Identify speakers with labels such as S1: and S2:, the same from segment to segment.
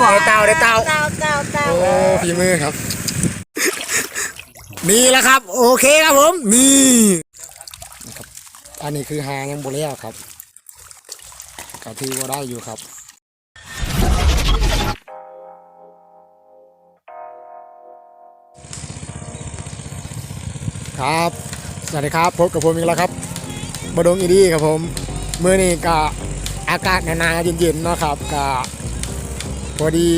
S1: บอก
S2: ได้เต่าได้เต่า
S1: เต่าเต่าเต่า
S2: โอ้ฝีมือครับ นี่แหละครับ โอเคครับผมนี่นะครับอันนี้คือหายังบ่แล้วครับก็ถือว่าได้อยู่ครับครับ สวัสดีครับ พบกับผมอีกแล้วครับบดงอีดีครับผมเมื่อนี้ก็อากาศหนาวๆเย็นๆเนาะครับก็ พอดี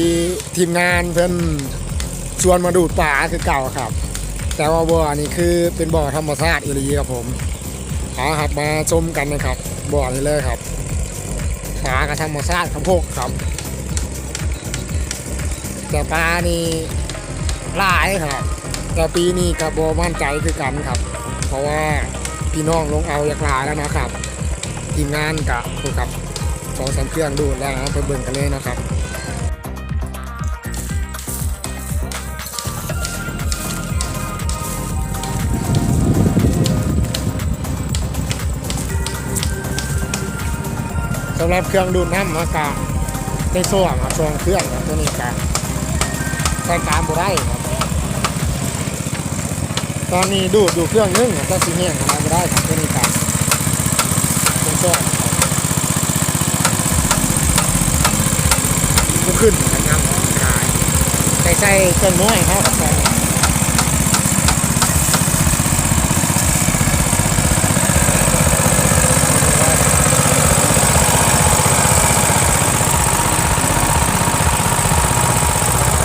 S2: ทีมงานเพิ่นชวนมาดูดป่าคือเก่าครับ แต่ว่าบ่อนี้คือเป็นบ่อธรรมชาติอีหลีครับผมเอาครับมาชมกันนะครับบ่อนี้เลยครับป่ากับธรรมชาติครับพวกครับ แต่ปลานี่หลายครับ แต่ปีนี้กับโบมั่นใจคือกันครับ เพราะว่าพี่น้องลงเอาอยากลาแล้วนะครับทีมงานกับพวกกับสองสามเครื่องดูดแล้วนะไปเบิ่งกันเลยนะครับ สำหรับเครื่องดูดน้ำมากะในส่วนครับส่วนเครื่องครับตัวนี้กะใช้การบุได้ครับ ตอนนี้ดูดดูเครื่องนึ่งก็สีเงี้ยงอะไรได้ครับตัวนี้ครับเป็นส่วนก็ขึ้นนะครับขายใส่ใส่เครื่องน้อยครับใส่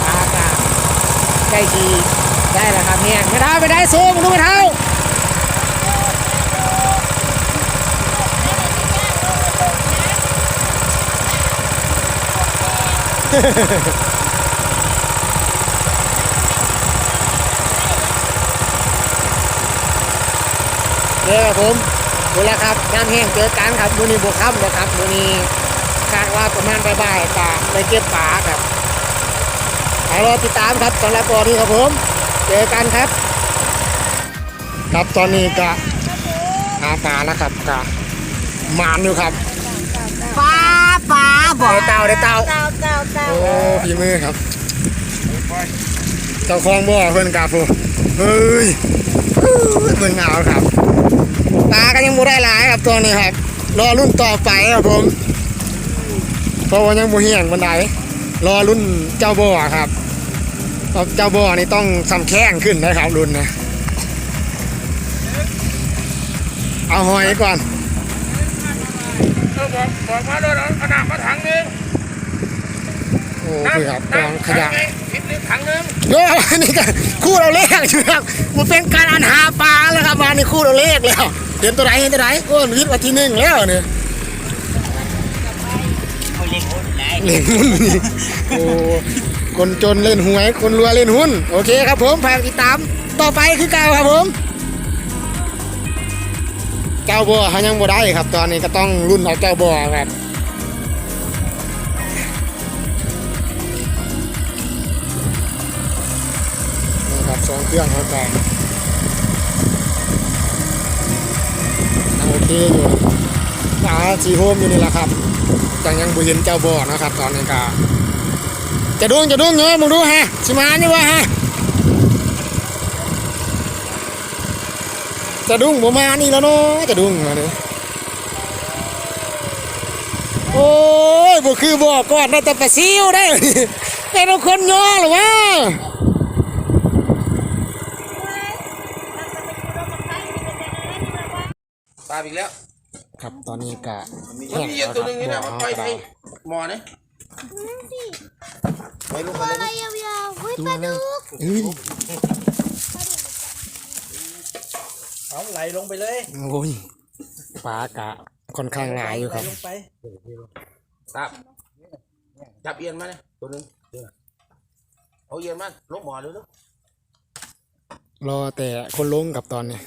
S2: อากาศ ใกล้ชีได้แล้วครับเนี่ยไม่เท้าไม่ได้สูงดูไม่เท้าเด้อครับผมดูแลครับน้ำแห้งเจอกันครับมือนี้บวกค่ำนะครับมือนี้คาดว่าประมาณบ่ายๆจะไปเก็บปลาครับ ไปรอติดตามครับสำหรับวันนี้ครับผม เจอกันครับ ครับตอนนี้ก็หาปลานะครับก็หมานอยู่ครับ
S1: ปลาปลาบอก
S2: ได้เต่าได้เต่า
S1: เต่าเต่าเต่า
S2: โอ้ฝีมือครับเจ้าของบ่อเพื่อนกาฟูเฮ้ยเฮ้ยเบิ่งเอาครับปลาก็ยังบ่ได้หลายครับตัวนี้ครับรอรุ่นต่อไปครับผมเพราะว่ายังบ่เหี่ยงบันได รอรุ่นเจ้าบ่อครับเพราะเจ้าบ่อนี่ต้องสำแข้งขึ้นนะครับรุ่นนะเอาหอยก่อน
S3: เออบอกบอกมาเลยเอาขนาดมาถังหนึง
S2: โอ้คือครับกองขยะ
S3: ถังหนึ่งคิดหรือถังหนึง
S2: โอ้นี่ก็คู่เราเลขอยู่ครับมันเป็นการอันหาปลาแล้วครับมาในคู่เราเลขแล้วเห็นตัวไหนเห็นตัวไหนโอ้วิทย์ว่าที่หนึ่งแล้วเนี่ย เล่นหุ้นนี่โอ้คนจนเล่นหวย คนรวยเล่นหุ้น โอเคครับผมฝากติดตามต่อไปคือเก่าครับผม เจ้าบัวเขายังบ่ได้ครับ ตอนนี้ก็ต้องรุ่นเอาเจ้าบัวครับนี่ครับสองเครื่องเขาก่อนโอเคอยู่ปลาสีโฮมอยู่นี่แหละครับ จังยังบุเห็นเจ้าบ่อนะครับ ตอนนี้ก็จะดุ้งจะดุ้งเนอะมึงดูฮะสิมานี่วะฮะจะดุ้งบ่มานี่แล้วเนาะจะดุ้งมาเนี่ยโอ้ยบ่คือบ่อก่อนได้แต่ปลาซิวได้แต่เราคนย่อหรือวะ
S3: ตาอีกแล้ว
S2: ครับ ตอนนี้กะ
S3: มันมีเยอะตัวหนึงนี่นะมันไปให้หมอเนี่ยไปลูกไปเลย
S1: อะไร
S3: ลูก
S1: ยาวๆเฮ้ยปลาดุก
S2: เฮ้ย
S4: เอาไหลลงไปเลย
S2: โอ้ยปลากะค่อนข้างหลายอยู่ครับ
S4: ไหลลงไป
S3: ตามจับเอียนมาเนี่ยตัวหนึงเอาเอียนมาลงหมอเลยลูก
S2: รอแต่คนลงกับตอนนี้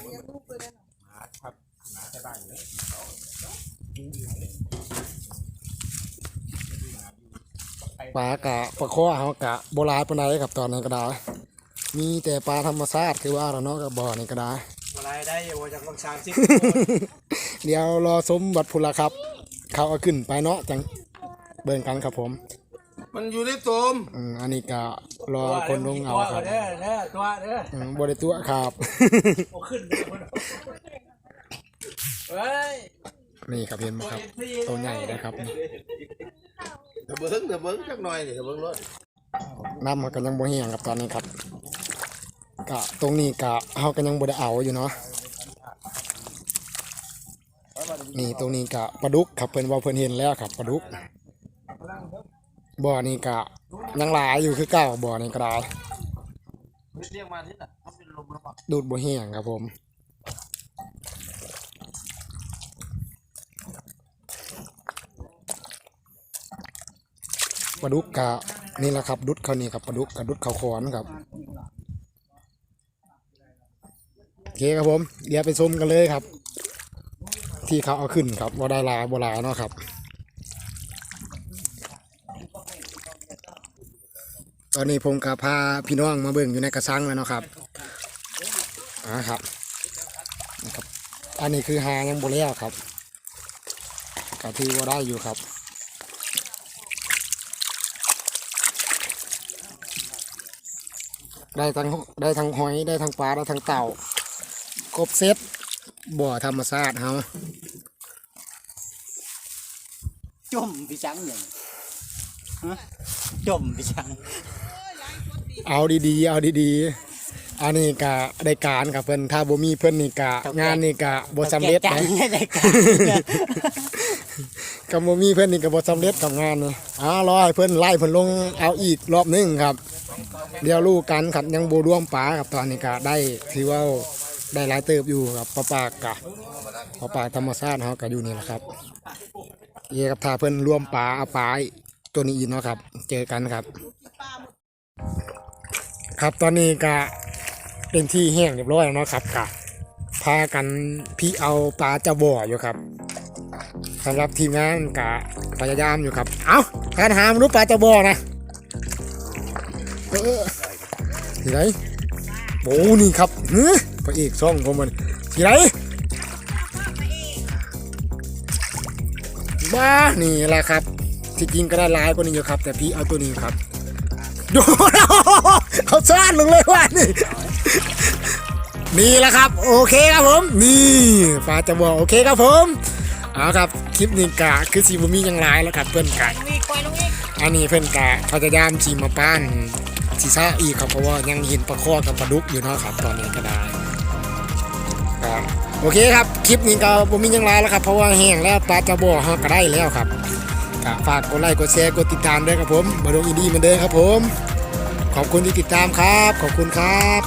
S2: ปลากะปลาข้อเขากะโบราณปานใดกับตอนนั้นก็ได้มีแต่ปลาธรรมชาติคือว่าเราเนาะกับบ่อนี่ก็ได้
S4: อะไรได้โอจากบางชามสิ
S2: เดี๋ยวรอสมบัติพุละครับ เขาเอาขึ้นไปเนาะจังเบิ่งกันครับผม
S3: ไปมันอยู่ในโตม
S2: อืมอันนี้ก็รอคนลงเอาครับ
S4: เด้อเด้อตัวเด้อ
S2: อืมบริตัวครับ
S4: โอ้ขึ้นเลยคนเฮ้ย
S2: นี่ครับเห็นไหมครับตัวใหญ่นะครับนี่
S3: เดี๋ยวเบิ้งเดี๋ยวเบิ้งจักหน่อยเดี๋ยวเบิ้งรถ
S2: น้ำมันก็ยังบ่แห้งครับตอนนี้ครับกะตรงนี้กะเฮาก็ยังบ่ได้เอาอยู่เนาะนี่ตรงนี้กะปลาดุกครับเพิ่นว่าเพิ่นเห็นแล้วครับปลาดุกบ่อนี้กะยังหลายอยู่คือเก่าบ่อนี้ก็ได้
S3: เรียกมาที่น่ะเขาเป็นลมแล้วปะ
S2: ดูดบ่แห้งครับผม ปลาดุกกะนี่แหละครับดุดเขานี่ครับปลาดุกกะดุดเขาขอนครับโอเคครับผมเดี๋ยวไปชมกันเลยครับ ที่เขาเอาขึ้นครับว่าได้ลายบ่หลายเนาะครับตอนนี้ผมกับพาพี่น้องมาเบิ่งอยู่ในกระชังแล้วเนาะครับอ่าครับนะครับ อันนี้คือหายังบ่แล้วครับก็ถือว่าได้อยู่ครับ ได้ทั้งได้ทั้งหอยได้ทั้งปลาได้ทั้งเต่าครบเซตบ่อธรรมชาติเฮา
S5: จมพี่ชังอย่างฮะจมพี่ชัง
S2: เอาดีๆ เอาดีๆ อันนี้ก็ได้การครับเพิ่นถ้าบ่มีเพิ่นนี่ก็งานนี่ก็บ่สำเร็จ
S5: จั
S2: นะ
S5: งได้การ
S2: กับบ่มีเพิ่นนี่ก็บ่สำเร็จกับงานนี่อ่ารอให้เพิ่นไล่เพิ่นลงเอาอีกรอบหนึงครับ เดี๋ยวรู้กันครับยังบ่รวมปลาครับตอนนี้ก็ได้ถือว่าได้หลายเติบอยู่ครับปลาปากกะปลาปากธรรมชาติเฮาก็อยู่นี่แหละครับเยครับถ้าเพิ่อนรวมปลาเอาปลาตัวนี้อีกเนาะครับ เจอกันครับ ครับตอนนี้ก็เป็นที่แห้งเรียบร้อยแล้วเนาะครับกะพากันพี่เอาปลาจะบ่ออยู่ครับสำหรับทีมงานกะพยายามอยู่ครับ เอาการหามนุษย์ปลาจะบ่อนะ เออที่ไหนโอ้นี่ครับเฮ้ยพระเอกซ่องผมมันที่ไหนบ้านี่แหละครับที่จริงก็ได้หลายกว่านี้อยู่ครับ แต่พี่เอาตัวนี้ครับดูเขาซ่านลงเลยว่านี่นี่แหละครับ โอเคครับผม นี่ฟ้าจะบอกโอเคครับผมเอาครับคลิปนี้กะคือสีบุมีหยังหลายแล้วครับเพื่อนกะอันนี้เพื่อนกะพยายามจีมาป้าน ซีซ่าอีกครับเพราะว่ายังเห็นปลาข้อกับปลาดุกอยู่เนาะครับ ตอนนี้ก็ได้ก็โอเคครับคลิปนี้ก็บุมีหยังหลายแล้วครับ เพราะว่าแห้งแล้วปลาจะบอกเขาก็ได้แล้วครับก็ฝากกดไลค์กดแชร์กดติดตามด้วยครับผมมาดูอินดี้เหมือนเดิมครับผม ขอบคุณที่ติดตามครับ ขอบคุณครับ